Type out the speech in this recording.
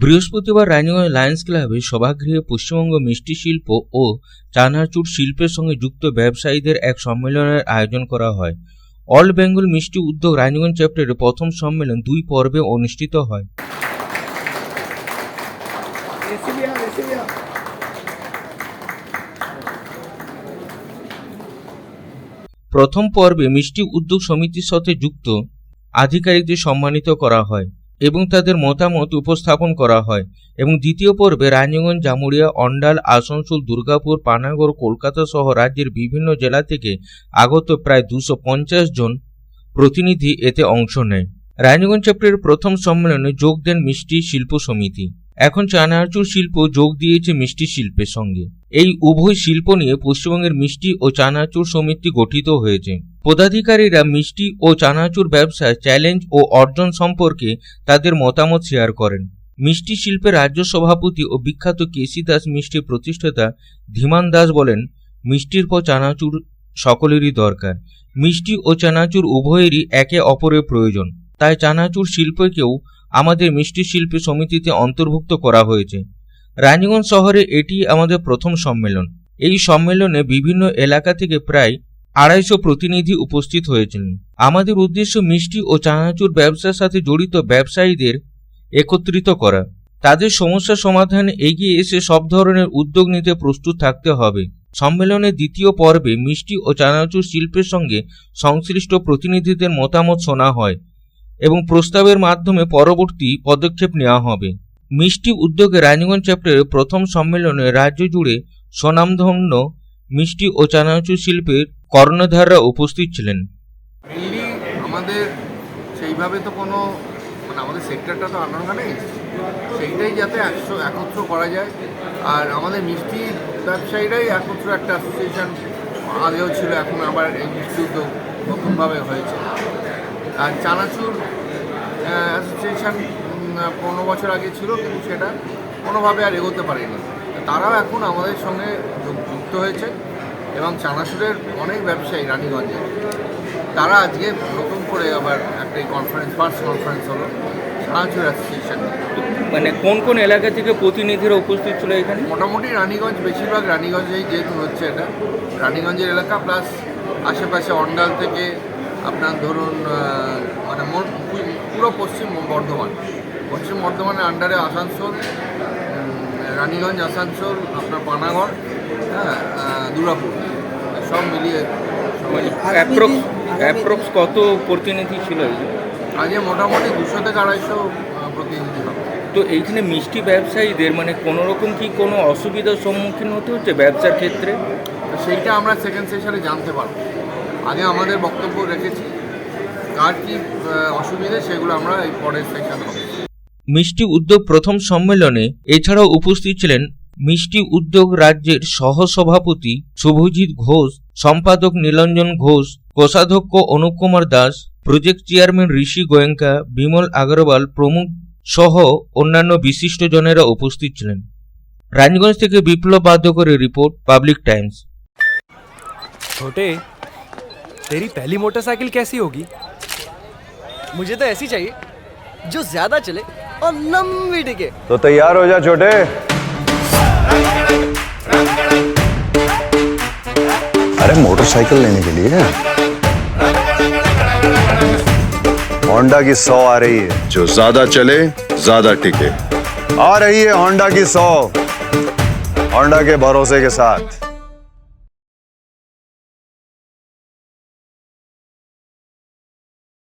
বৃহস্পতিবার রানীগঞ্জ লায়ন্স ক্লাবে সভাগৃহে পশ্চিমবঙ্গ মিষ্টি শিল্প ও চানাচুর শিল্পের সঙ্গে যুক্ত ব্যবসায়ীদের এক সম্মেলনের আয়োজন করা হয়। অল বেঙ্গল মিষ্টি উদ্যোগ রানীগঞ্জ চ্যাপ্টারের প্রথম সম্মেলন দুই পর্বে অনুষ্ঠিত হয়। প্রথম পর্বে মিষ্টি উদ্যোগ সমিতির সাথে যুক্ত আধিকারিকদের সম্মানিত করা হয়। এবং তাদের মতামত উপস্থাপন করা হয়। এবং দ্বিতীয় পর্বে রানীগঞ্জ জামুরিয়া অন্ডাল, আসানসোল, দুর্গাপুর, পানাগড়, কলকাতা সহ রাজ্যের বিভিন্ন জেলা থেকে আগত প্রায় দুশো জন প্রতিনিধি এতে অংশ নেয়। রানীগঞ্জ চ্যাপ্টারের প্রথম সম্মেলনে যোগ দেন মিষ্টি শিল্প সমিতি। এখন চানাচুর শিল্প যোগ দিয়েছে মিষ্টি শিল্পের সঙ্গে। এই উভয় শিল্প নিয়ে পশ্চিমবঙ্গের মিষ্টি ও চানাচুর সমিতি গঠিত হয়েছে। পদাধিকারীরা মিষ্টি ও চানাচুর ব্যবসায় চ্যালেঞ্জ ও অর্জন সম্পর্কে তাদের মতামত শেয়ার করেন। মিষ্টি শিল্পের রাজ্য সভাপতি ও বিখ্যাত কেসি দাস মিষ্টির প্রতিষ্ঠাতা ধীমান দাস বলেন, মিষ্টির পর চানাচুর সকলেরই দরকার। মিষ্টি ও চানাচুর উভয়েরই একে অপরের প্রয়োজন। তাই চানাচুর শিল্পকেও আমাদের মিষ্টি শিল্পী সমিতিতে অন্তর্ভুক্ত করা হয়েছে। রানীগঞ্জ শহরে এটি আমাদের প্রথম সম্মেলন। এই সম্মেলনে বিভিন্ন এলাকা থেকে প্রায় আড়াইশো প্রতিনিধি উপস্থিত হয়েছিলেন আমাদের উদ্দেশ্য মিষ্টি ও চানাচুর ব্যবসার সাথে জড়িত ব্যবসায়ীদের একত্রিত করা। তাদের সমস্যা সমাধানে এগিয়ে এসে সব ধরনের উদ্যোগ নিতে প্রস্তুত থাকতে হবে। সম্মেলনের দ্বিতীয় পর্বে মিষ্টি ও চানাচুর শিল্পের সঙ্গে সংশ্লিষ্ট প্রতিনিধিদের মতামত শোনা হয় এবং প্রস্তাবের মাধ্যমে পরবর্তী পদক্ষেপ নেওয়া হবে। মিষ্টি উদ্যোগে রানীগঞ্জ চ্যাপ্টারের প্রথম সম্মেলনে রাজ্য জুড়ে স্বনামধন্য মিষ্টি ও চানাচুর শিল্পের কর্ণধাররা উপস্থিত ছিলেন। আমাদের সেইভাবে তো কোনো মানে আমাদের সেক্টরটা তো আনাঙ্গা নেই। সেইটাই যাতে একশো, একত্র করা যায়। আর আমাদের মিষ্টি ব্যবসায়ীরাই একত্র একটা অ্যাসোসিয়েশন আগেও ছিল, এখন আবার এই মিষ্টি উদ্যোগ নতুনভাবে হয়েছে। আর চানাচুর অ্যাসোসিয়েশন পনেরো বছর আগে ছিল, কিন্তু সেটা কোনোভাবে আর এগোতে পারেনি। তারাও এখন আমাদের সঙ্গে যুক- যুক্ত হয়েছে। এবং চানাসুরের অনেক ব্যবসায়ী রানীগঞ্জে। তারা আজকে নতুন করে আবার একটা কনফারেন্স ফার্স্ট কনফারেন্স হলো। চানাচুর অ্যাসোসিয়েশন মানে কোন কোন এলাকা থেকে প্রতিনিধিরা উপস্থিত ছিল এখানে? মোটামুটি রানীগঞ্জ বেশিরভাগ রানীগঞ্জেই যেহেতু হচ্ছে এটা। রানীগঞ্জের এলাকা প্লাস আশেপাশে অন্ডাল থেকে আপনার ধরুন মানে পুরো পশ্চিম বর্ধমান। পশ্চিম বর্ধমানের আন্ডারে আসানসোল রানীগঞ্জ আসানসোল আপনার পানাগড় হ্যাঁ দুর্গাপুর সব মিলিয়ে অ্যাপ্রক্স অ্যাপ্রক্স কত প্রতিনিধি ছিল আজকে মোটামুটি দুশো থেকে আড়াইশো প্রতিনিধি তো এইখানে মিষ্টি ব্যবসায়ীদের মানে কোনো রকম কি কোনো অসুবিধার সম্মুখীন হতে হচ্ছে ব্যবসার ক্ষেত্রে? সেইটা আমরা সেকেন্ড সেশনে জানতে পারব। আগে আমাদের বক্তব্য রেখেছি। কার কী অসুবিধে সেগুলো আমরা এই পরের সেশন হবে। মিষ্টি উদ্যোগ প্রথম সম্মেলনে এছাড়াও উপস্থিত ছিলেন মিষ্টি উদ্যোগ রাজ্যের সহসভাপতি শুভজিৎ ঘোষ সম্পাদক নীলঞ্জন ঘোষ কোষাধ্যক্ষ অনুপ কুমার দাস প্রজেক্ট চেয়ারম্যান ঋষি গোয়েঙ্কা বিমল আগরওয়াল প্রমুখ সহ অন্যান্য বিশিষ্টজনেরা উপস্থিত ছিলেন রাজগঞ্জ থেকে বিপ্লব বাদ্যকরের রিপোর্ট পাবলিক টাইমস छोटे तेरी पहली मोटरसाइकिल कैसी होगी मुझे तो ऐसी चाहिए जो ज्यादा चले और लंबी टिके तो तैयार हो जा छोटे अरे मोटरसाइकिल लेने के लिए? होंडा की सौ आ रही है। जो ज़्यादा चले ज़्यादा टिके। आ रही है होंडा की सौ। होंडा के भरोसे के साथ।